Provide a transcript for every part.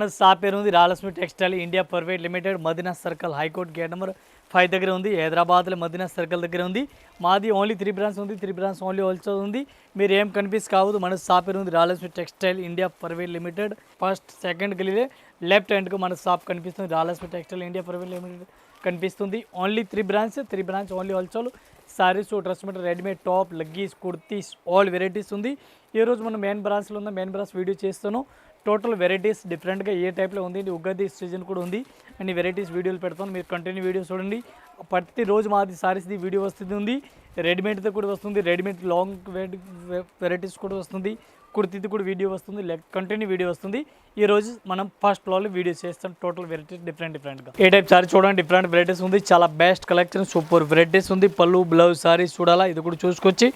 మన షాప్ పేరు ఉంది. Ralakshmi textile India private limited Madina circle high court gate number five దగ్గర ఉంది. హైదరాబాద్లో మదీనా సర్కిల్ దగ్గర ఉంది. మాది ఓన్లీ త్రీ బ్రాంచ్ ఉంది. త్రీ బ్రాంచ్ ఓన్లీ హోల్సేల్ ఉంది. మీరు ఏం కన్ఫ్యూజ్ కావద్దు. మన షాప్ పేరు ఉంది. Ralakshmi textile India private limited. First second గలీలే left హ్యాండ్కు మన షాప్ కనిపిస్తుంది. Ralakshmi textile India private limited కనిపిస్తుంది. Only three branch three branch only wholesale. Saris dress material readymade top leggings kurtis all varieties ఉంది. ఈరోజు మన మనం మెయిన్ బ్రాంచ్లో ఉన్న మెయిన్ బ్రాంచ్ వీడియో చేస్తాను టోటల్ వెరైటీస్ డిఫరెంట్గా ఏ టైప్లో ఉంది ఉగాది సీజన్ కూడా ఉంది. అన్ని వెరైటీస్ వీడియోలు పెడతాను మీరు కంటిన్యూ వీడియోస్ చూడండి. ప్రతి రోజు మాది సారీస్ది వీడియో వస్తుంది ఉంది. రెడీమేడ్తో కూడా వస్తుంది రెడీమేడ్ లాంగ్ వెరైటీస్ కూడా వస్తుంది. కుర్తీది కూడా వీడియో వస్తుంది లేక కంటిన్యూ వీడియో వస్తుంది. ఈ రోజు మనం ఫస్ట్ ఫ్లోర్లో వీడియో చేస్తాం. టోటల్ వెరైటీస్ డిఫరెంట్ డిఫరెంట్గా. ఏ టైప్ సారీ చూడండి డిఫరెంట్ వెరైటీస్ ఉంది. చాలా బెస్ట్ కలెక్షన్ సూపర్ వెరైటీస్ ఉంది. పళ్ళు బ్లౌజ్ సారీస్ చూడాలా ఇది కూడా చూసుకొచ్చి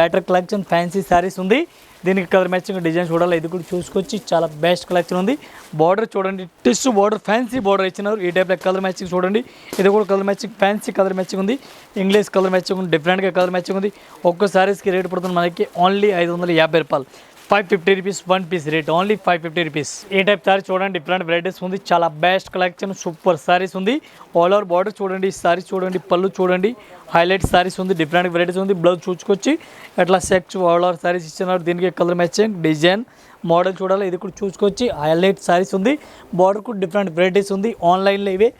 బెటర్ కలెక్షన్ ఫ్యాన్సీ సారీస్ ఉంది. దీనికి కలర్ మ్యాచింగ్ డిజైన్ చూడాలి ఇది కూడా చూసుకొచ్చి చాలా బెస్ట్ కలెక్షన్ ఉంది. బార్డర్ చూడండి టిష్యూ బార్డర్ ఫ్యాన్సీ బార్డర్ ఇచ్చినారు. ఈ టైప్లో కలర్ మ్యాచింగ్ చూడండి. ఇది కూడా colour matching fancy colour matching ఉంది. ఇంగ్లీష్ కలర్ మ్యాచింగ్ ఉంది డిఫరెంట్గా కలర్ మ్యాచింగ్ ఉంది. ఒక్క సారీస్కి రేట్ పడుతుంది మనకి ఓన్లీ ఐదు వందల యాభై రూపాయలు. Five fifty rupees one piece rate only five fifty rupees ఏ టైప్ సారీ చూడండి డిఫరెంట్ వెరైటీస్ ఉంది. చాలా బెస్ట్ కలెక్షన్ సూపర్ సారీస్ ఉంది. ఆల్ ఓవర్ బార్డర్ చూడండి సారీస్ చూడండి పళ్ళు చూడండి హైలైట్ సారీస్ ఉంది డిఫరెంట్ వెరైటీస్ ఉంది. బ్లౌజ్ చూసుకొచ్చి అట్లా సెక్స్ ఆల్ ఓవర్ సారీస్ ఇచ్చినారు దీనికి కలర్ మ్యాచింగ్ డిజైన్ మోడల్ చూడాలి ఇది కూడా చూసుకొచ్చి హైలైట్ సారీస్ ఉంది. బార్డర్ కూడా డిఫరెంట్ వెరైటీస్ ఉంది. ఆన్లైన్లో ఇవే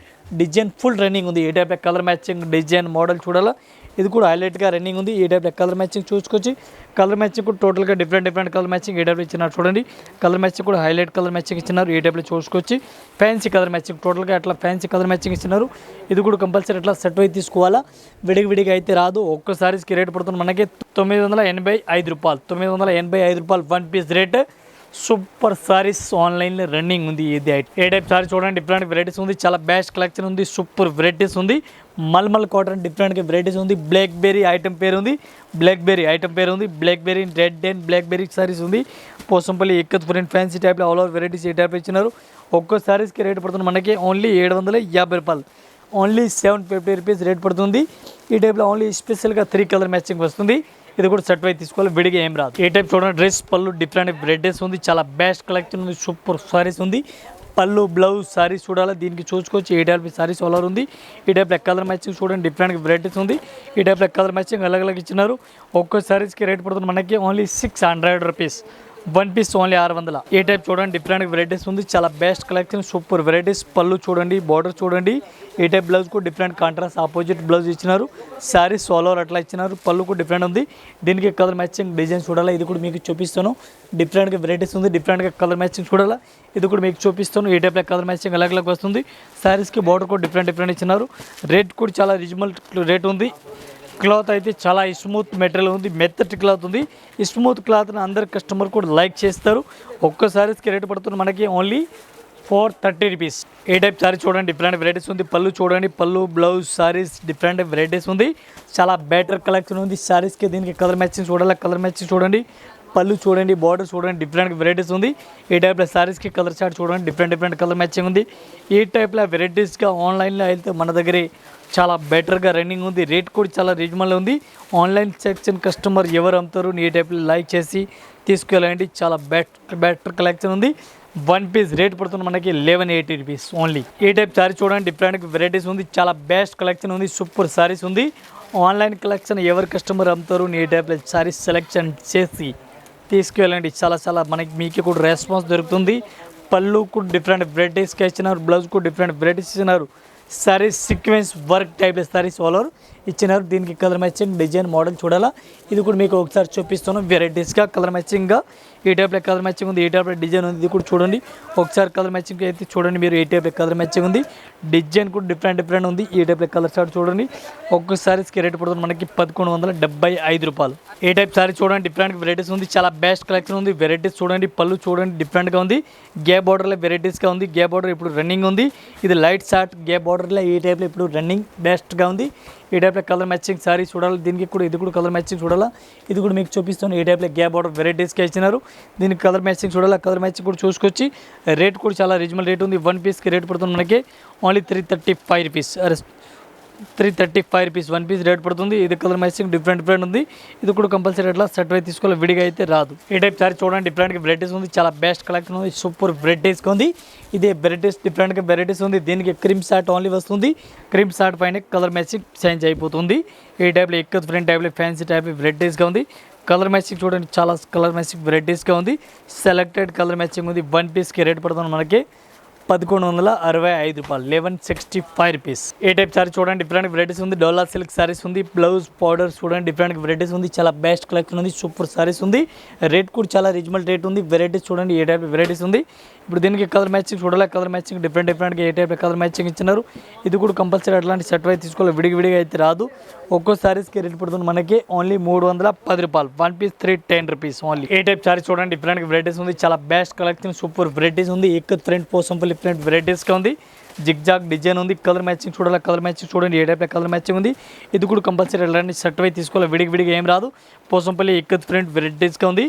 డిజైన్ ఫుల్ రన్నింగ్ ఉంది. ఏ type colour matching design model చూడాలా ఇది కూడా హైలైట్గా రన్నింగ్ ఉంది. ఈ టైప్ కలర్ మ్యాచింగ్ చూసుకొచ్చి కలర్ మ్యాచింగ్ కూడా టోటల్గా డిఫరెంట్ డిఫరెంట్ కలర్ మ్యాచింగ్ ఈ టైప్లో ఇచ్చినారు చూడండి. కలర్ మ్యాచింగ్ కూడా హైలైట్ కలర్ మ్యాచింగ్ ఇచ్చినారు. ఈ టైప్లో చూసుకొచ్చి ఫ్యాన్సీ కలర్ మ్యాచింగ్ టోటల్గా అట్లా ఫ్యాన్సీ కలర్ మ్యాచింగ్ ఇచ్చినారు ఇది కూడా కంపల్సరీ అట్లా సెట్ అయి తీసుకోవాలా విడిగి విడిగా అయితే రాదు. ఒక్కసారికి రేట్ పడుతుంది మనకి తొమ్మిది వందల ఎనభై ఐదు రూపాయలు. తొమ్మిది వందల ఎనభై ఐదు రూపాయలు one piece rate super saris ఆన్లైన్లో రన్నింగ్ ఉంది ఇది. ఐట్ ఏ టైప్ సారీ చూడండి డిఫరెంట్ వెరైటీస్ ఉంది. చాలా బెస్ట్ కలెక్షన్ ఉంది. సూపర్ వెరైటీస్ ఉంది. మల్మల్ కాటన్ డిఫరెంట్గా వెరైటీస్ ఉంది. బ్లాక్ బెర్రీ ఐటమ్ పేరు ఉంది. బ్లాక్ బెర్రీ ఐటమ్ పేరు ఉంది. Blackberry red and blackberry saris ఉంది. పోసంపల్లి ఎక్కత్ ప్రింట్ ఫ్యాన్సీ టైప్లో ఆల్ ఓవర్ వెరైటీస్ ఈ టైప్ ఇచ్చినారు. ఒక్కో సారీస్కి రేట్ పడుతుంది మనకి ఓన్లీ ఏడు వందల యాభై రూపాయలు. Only seven fifty rupees rate పడుతుంది. ఈ టైప్లో ఓన్లీ స్పెషల్గా త్రీ కలర్ మ్యాచింగ్ వస్తుంది. ఇది కూడా సెట్ అయి తీసుకోవాలి. విడిగా ఏం రాదు. ఏ టైప్ చూడండి డ్రెస్ పళ్ళు డిఫరెంట్ వెరైటీస్ ఉంది చాలా బెస్ట్ కలెక్షన్ ఉంది సూపర్ సారీస్ ఉంది. పళ్ళు బ్లౌజ్ సారీస్ చూడాలి దీనికి చూసుకోవచ్చు. ఏ టైప్ సారీస్ ఆల్ ఉంది ఈ టైప్ కలర్ మ్యాచింగ్ చూడండి డిఫరెంట్ వెరైటీస్ ఉంది. ఈ టైప్ కలర్ మ్యాచింగ్ అలగ్ అలగ్ ఇచ్చినారు. ఒక్కో సారీస్కి రేట్ పడుతుంది మనకి only six hundred rupees one piece only ఆరు వందల. ఏ టైప్ చూడండి డిఫరెంట్ వెరైటీస్ ఉంది చాలా బెస్ట్ కలెక్షన్ సూపర్ వెరైటీస్ పళ్ళు చూడండి బార్డర్ చూడండి ఏ టైప్ బ్లౌజ్ కూడా డిఫరెంట్ కాంట్రాస్ట్ ఆపోజిట్ బ్లౌజ్ ఇచ్చినారు. శారీ సోలోర్ అట్లా ఇచ్చినారు. పళ్ళు కూడా డిఫరెంట్ ఉంది. దీనికి కలర్ మ్యాచింగ్ డిజైన్ చూడాలా? ఇది కూడా మీకు చూపిస్తాను. డిఫరెంట్గా వెరైటీస్ ఉంది. డిఫరెంట్గా కలర్ మ్యాచింగ్ చూడాలా? ఇది కూడా మీకు చూపిస్తాను. ఏ టైప్లో కలర్ మ్యాచింగ్ అలాగ వస్తుంది? శారీస్కి బార్డర్ కూడా డిఫరెంట్ డిఫరెంట్ ఇచ్చినారు. రేట్ కూడా చాలా రిజనబుల్ రేట్ ఉంది. క్లాత్ అయితే చాలా స్మూత్ మెటీరియల్ ఉంది. మెత్తటి క్లాత్ ఉంది. స్మూత్ క్లాత్ని అందరు కస్టమర్ కూడా లైక్ చేస్తారు. ఒక్క శారీస్కి రేట్ పడుతుంది మనకి ఓన్లీ ఫోర్ థర్టీ రూపీస్. ఏ టైప్ సారీ చూడండి డిఫరెంట్ వెరైటీస్ ఉంది. పళ్ళు చూడండి పళ్ళు బ్లౌజ్ సారీస్ డిఫరెంట్ వెరైటీస్ ఉంది. చాలా బెటర్ కలెక్షన్ ఉంది. సారీస్కి దీనికి కలర్ మ్యాచింగ్ చూడాలి? కలర్ మ్యాచింగ్ చూడండి. పళ్ళు చూడండి బార్డర్ చూడండి డిఫరెంట్ వెరైటీస్ ఉంది. ఈ టైప్లో సారీస్కి కలర్ చార్ట్ చూడండి డిఫరెంట్ డిఫరెంట్ కలర్ మ్యాచింగ్ ఉంది. ఈ టైప్లో వెరైటీస్గా ఆన్లైన్లో వెళ్తే మన దగ్గరే చాలా బెటర్గా రన్నింగ్ ఉంది. రేట్ కూడా చాలా రీజనబుల్ ఉంది. ఆన్లైన్ సెక్షన్ కస్టమర్ ఎవరు అమ్ముతారు ఈ టైప్లో లైక్ చేసి తీసుకెళ్ళండి. చాలా బెటర్ బెటర్ కలెక్షన్ ఉంది. వన్ పీస్ రేట్ పడుతుంది మనకి లెవెన్ ఎయిటీ రూపీస్ ఓన్లీ ఈ టైప్ సారీ చూడండి డిఫరెంట్ వెరైటీస్ ఉంది. చాలా బెస్ట్ కలెక్షన్ ఉంది సూపర్ సారీస్ ఉంది. ఆన్లైన్ కలెక్షన్ ఎవరు కస్టమర్ అమ్ముతారు ఈ టైప్ సారీస్ సెలెక్షన్ చేసి తీసుకెళ్ళండి. చాలా చాలా మనకి మీకు కూడా రెస్పాన్స్ దొరుకుతుంది. పళ్ళు కూడా డిఫరెంట్ వెరైటీస్కి ఇచ్చినారు బ్లౌజ్ కూడా డిఫరెంట్ వెరైటీస్ ఇచ్చినారు. Saris sequence work type saris all over ఇచ్చినారు దీనికి కలర్ మ్యాచింగ్ డిజైన్ మోడల్ చూడాలా. ఇది కూడా మీకు ఒకసారి చూపిస్తాను వెరైటీస్గా కలర్ మ్యాచింగ్గా ఈ టైప్లో కలర్ మ్యాచింగ్ ఉంది ఈ టైప్లో డిజైన్ ఉంది. ఇది కూడా చూడండి. ఒకసారి కలర్ మ్యాచింగ్ అయితే చూడండి మీరు ఈ టైప్లో కలర్ మ్యాచింగ్ ఉంది. డిజైన్ కూడా డిఫరెంట్ డిఫరెంట్ ఉంది. ఈ టైప్లో కలర్ షార్ట్ చూడండి. ఒక్కసారి సారీస్కి రేట్ పడుతుంది మనకి పదకొండు వందల డెబ్బై ఐదు రూపాయలు. ఏ టైప్ సారీ చూడండి డిఫరెంట్ వెరైటీస్ ఉంది. చాలా బెస్ట్ కలెక్షన్ ఉంది. వెరైటీస్ చూడండి పళ్ళు చూడండి డిఫరెంట్గా ఉంది. గే బార్డర్లో వెరైటీస్గా ఉంది. గే బార్డర్ ఇప్పుడు రన్నింగ్ ఉంది. ఇది లైట్ షార్ట్ గే బార్డర్లో ఈ టైప్లో ఇప్పుడు రన్నింగ్ బెస్ట్గా ఉంది. ఈ టైప్లో కలర్ మ్యాచింగ్ సారీ చూడాలి దీనికి కూడా ఇది కూడా కలర్ మ్యాచింగ్ చూడాలా? ఇది కూడా మీకు చూపిస్తాను. ఈ టైప్లో గ్యాప్ బార్డర్ వెరైటీస్కి ఇచ్చినారు. దీనికి కలర్ మ్యాచింగ్ చూడాలి? కలర్ మ్యాచింగ్ కూడా చూసుకొచ్చి రేట్ కూడా చాలా రీజనబుల్ రేట్ ఉంది. వన్ పీస్కి రేట్ పడుతుంది మనకి. Only three thirty five rupees three thirty five rupees one piece rate పడుతుంది. ఇది కలర్ మ్యాచింగ్ డిఫరెంట్ డిఫరెంట్ ఉంది. ఇది కూడా కంపల్సరీ అట్లా సెట్ అయితే తీసుకోవాలి విడిగా అయితే రాదు. ఈ టైప్ సారీ చూడండి డిఫరెంట్గా వెరైటీస్ ఉంది. చాలా బెస్ట్ కలెక్షన్ ఉంది సూపర్ వెరైటీస్ ఉంది. ఇది వెరైటీస్ డిఫరెంట్గా వెరైటీస్ ఉంది. దీనికి క్రీమ్ షార్ట్ ఓన్లీ వస్తుంది. క్రీమ్ షార్ట్ పైన కలర్ మ్యాచింగ్ చేంజ్ అయిపోతుంది. ఈ టైప్లో ఎక్కువ ఫ్రెండ్ టైప్లో ఫ్యాన్సీ టైప్ వెరైటీస్గా ఉంది. కలర్ మ్యాచింగ్ చూడండి చాలా కలర్ మ్యాచింగ్ వెరైటీస్గా ఉంది. సెలెక్టెడ్ కలర్ మ్యాచింగ్ ఉంది. వన్ పీస్కి రేట్ పడుతుంది మనకి. పదకొండు వందల అరవై ఐదు రూపాయలు. లెవెన్ సిక్స్టీ ఫైవ్ రూపీస్ ఏ టైప్ సారీ చూడండి డిఫరెంట్ వెరైటీస్ ఉంది. డోలా సిల్క్ సారీస్ ఉంది. బ్లౌజ్ పౌడర్ చూడండి డిఫరెంట్ వెరైటీస్ ఉంది. చాలా బెస్ట్ కలెక్షన్ ఉంది. సూపర్ సారీస్ ఉంది. రేట్ కూడా చాలా రీజనబుల్ రేట్ ఉంది. వెరైటీస్ చూడండి ఏ టైప్ వెరైటీస్ ఉంది. ఇప్పుడు దీనికి కలర్ మ్యాచింగ్ చూడాలి కలర్ మ్యాచింగ్ డిఫరెంట్ డిఫరెంట్గా ఏ టైప్ కలర్ మ్యాచింగ్ ఇచ్చినారు. ఇది కూడా కంపల్సరీ అట్లాంటి సెట్ వైజ్ తీసుకోవాలి విడిగి విడిగా అయితే రాదు. ఒక్కో సారీస్కి రేట్ పడుతుంది మనకి ఓన్లీ మూడు వందల పది రూపాయలు. One piece three ten rupees only ఏ టైప్ సారీస్ చూడండి డిఫరెంట్ వెరైటీస్ ఉంది. చాలా బెస్ట్ కలెక్షన్ సూపర్ వెరైటీస్ ఉంది. ఎక్ ఫ్రెండ్ పోసంపల్లి డిఫరెంట్ వెరైటీస్గా ఉంది. జిగ్ జాగ్ డిజైన్ ఉంది. కలర్ మ్యాచింగ్ చూడాలి? కలర్ మ్యాచింగ్ చూడండి. ఏ టైప్ కలర్ మ్యాచింగ్ ఉంది? ఇది కూడా కంపల్సరీ ఎలాంటి సెట్ అయితే తీసుకోవాలి? విడిగి విడిగా ఏం రాదు. పోసంపల్లి ఎక్కత్ ఫ్రెండ్ వెరైటీస్గా ఉంది.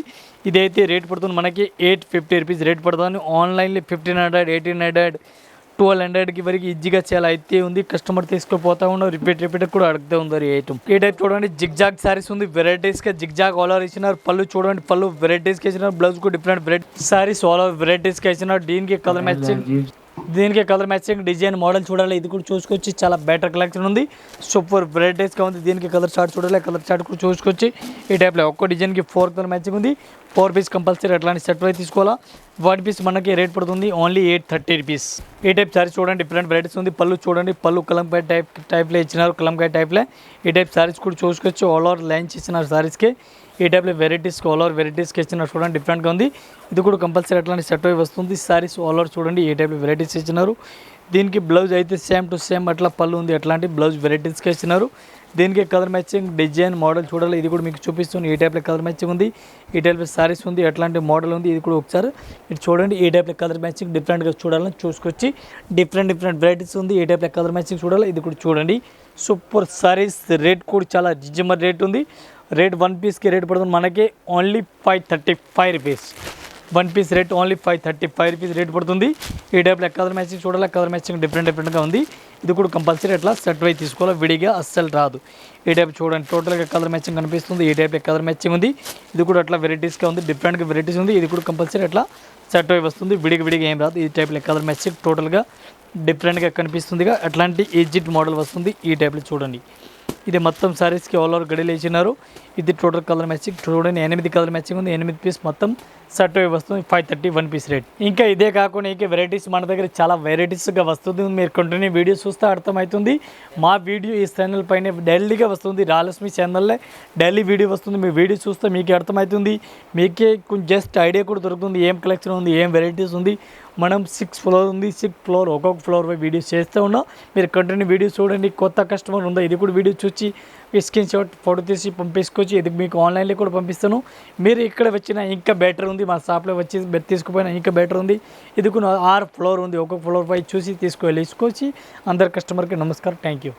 ఇదైతే రేట్ పడుతుంది మనకి ఎయిట్ ఫిఫ్టీ రూపీస్ రేట్ పడుతుంది. ఆన్లైన్లో fifteen hundred eighteen hundred twelve హండ్రెడ్కి వరకు ఈజీగా చాలా అయితే ఉంది. కస్టమర్ తీసుకుపోతా ఉన్నారు. రిపీట్ రిపీట్ కూడా అడుగుతూ ఈ ఐటమ్ ఈ టైప్ చూడండి. జిగ్ జాగ్ సారీస్ ఉంది. వెరైటీస్గా జిగ్ జాగ్ ఆల్ ఓవర్ ఇచ్చినారు. పళ్ళు చూడండి. పళ్ళు వెరైటీస్కి ఇచ్చినారు. బ్లౌజ్ కూడా different variety saris all over వెరైటీస్కి ఇచ్చినారు. దీనికి కలర్ మ్యాచింగ్ దీనికి కలర్ మ్యాచింగ్ డిజైన్ మోడల్ చూడాలి. ఇది కూడా చూసుకొచ్చి చాలా బెటర్ కలెక్షన్ ఉంది. సూపర్ వెరైటీస్గా ఉంది. దీనికి కలర్ చార్ట్ చూడాలి. కలర్ చార్ట్ కూడా చూసుకొచ్చి ఈ టైప్లో ఒక్కో డిజైన్కి ఫోర్ కలర్ మ్యాచింగ్ ఉంది. ఫోర్ పీస్ కంపల్సరీ అట్లాంటి సెట్ అయితే తీసుకోవాలా. వన్ పీస్ మనకి రేట్ పడుతుంది. ఓన్లీ ఎయిట్ థర్టీ రూపీస్ ఈ టైప్ సారీ చూడండి. డిఫరెంట్ వెరైటీస్ ఉంది. పళ్ళు చూడండి. పళ్ళు కలంకాయ టైప్ టైప్లో ఇచ్చినారు. కలంకాయ టైప్లో ఈ టైప్ సారీస్ కూడా చూసుకొచ్చి ఆల్ ఓవర్ లైన్స్ ఇచ్చినారు సారీస్కి ఈ టైప్లో వెరైటీస్ ఆల్ ఓవర్ వెరైటీస్కి ఇచ్చినారు చూడండి డిఫరెంట్గా ఉంది. ఇది కూడా కంపల్సరీ అట్లాంటి సెట్ అయి వస్తుంది. సారీస్ ఆల్ చూడండి ఏ టైప్లో వెరైటీస్ ఇచ్చినారు దీనికి బ్లౌజ్ అయితే సేమ్ టు సేమ్ అట్లా పళ్ళు ఉంది. అట్లాంటి బ్లౌజ్ వెరైటీస్కి ఇచ్చినారు దీనికి కలర్ మ్యాచింగ్ డిజైన్ మోడల్ చూడాలి. ఇది కూడా మీకు చూపిస్తుంది. ఈ టైప్లో కలర్ మ్యాచింగ్ ఉంది. ఈ టైప్లో సారీస్ ఉంది. ఎట్లాంటి మోడల్ ఉంది. ఇది కూడా ఒకసారి ఇది చూడండి. ఈ టైప్లో కలర్ మ్యాచింగ్ డిఫరెంట్గా చూడాలని చూసుకొచ్చి డిఫరెంట్ డిఫరెంట్ వెరైటీస్ ఉంది. ఈ టైప్లో కలర్ మ్యాచింగ్ చూడాలి. ఇది కూడా చూడండి. సూపర్ సారీస్ రేట్ కూడా చాలా రిజమర్ రేట్ ఉంది. రేట్ వన్ పీస్కి రేట్ పడుతుంది మనకి only five thirty five rupees. One piece rate only five thirty five rupees rate పడుతుంది. ఈ టైప్లో కలర్ మ్యాచింగ్ చూడాలి కలర్ మ్యాచింగ్ డిఫరెంట్ డిఫరెంట్గా ఉంది. ఇది కూడా కంపల్సరీ అట్లా సెట్ వై తీసుకోవాలి విడిగా అస్సలు రాదు. ఈ టైప్ చూడండి టోటల్గా కలర్ మ్యాచింగ్ కనిపిస్తుంది. ఈ టైప్ కలర్ మ్యాచింగ్ ఉంది. ఇది కూడా అట్లా వెరైటీస్గా ఉంది డిఫరెంట్గా వెరైటీస్ ఉంది. ఇది కూడా కంపల్సరీ అట్లా సెట్ అయి వస్తుంది విడిగా విడిగా ఏం రాదు. ఈ టైప్లో కలర్ మ్యాచింగ్ టోటల్గా డిఫరెంట్గా కనిపిస్తుందిగా అట్లాంటి ఎజిట్ మోడల్ వస్తుంది ఈ టైప్లో చూడండి. ఇది మొత్తం సారీస్కి ఆల్ ఓవర్ గడిలు వేసినారు. ఇది టోటల్ కలర్ మ్యాచింగ్ చూడండి ఎనిమిది కలర్ మ్యాచింగ్ ఉంది. ఎనిమిది పీస్ మొత్తం సెట్ అయి వస్తుంది five thirty one piece rate ఇంకా ఇదే కాకుండా ఇంకా వెరైటీస్ మన దగ్గర చాలా వెరైటీస్గా వస్తుంది. మీరు కంటిన్యూ వీడియో చూస్తే అర్థమవుతుంది. మా వీడియో ఈ ఛానల్ పైన డైలీగా వస్తుంది. రాలక్ష్మి ఛానల్లో డైలీ వీడియో వస్తుంది. మీ వీడియో చూస్తే మీకు అర్థమవుతుంది. మీకే కొంచెం జస్ట్ ఐడియా కూడా దొరుకుతుంది. ఏం కలెక్షన్ ఉంది ఏం వెరైటీస్ ఉంది. మనం సిక్స్ ఫ్లోర్ ఉంది సిక్స్ ఫ్లోర్ ఒక్కొక్క ఫ్లోర్ పై వీడియోస్ చేస్తూ ఉన్నాం. మీరు కంటిన్యూ వీడియో చూడండి. కొత్త కస్టమర్ ఉందా? ఇది కూడా వీడియో చూసి స్క్రీన్ షాట్ ఫోటో తీసి పంపించుకోవచ్చు. ఇది మీకు ఆన్లైన్లో కూడా పంపిస్తాను. మీరు ఇక్కడ వచ్చిన ఇంకా బెటర్ ఉంది. మా షాప్లో వచ్చి తీసుకుపోయినా ఇంకా బెటర్ ఉంది. ఇది కూడా ఆరు ఫ్లోర్ ఉంది. ఒక్కొక్క ఫ్లోర్ పై చూసి తీసుకువెళ్ళి తీసుకొచ్చి అందరు కస్టమర్కి నమస్కారం. Thank you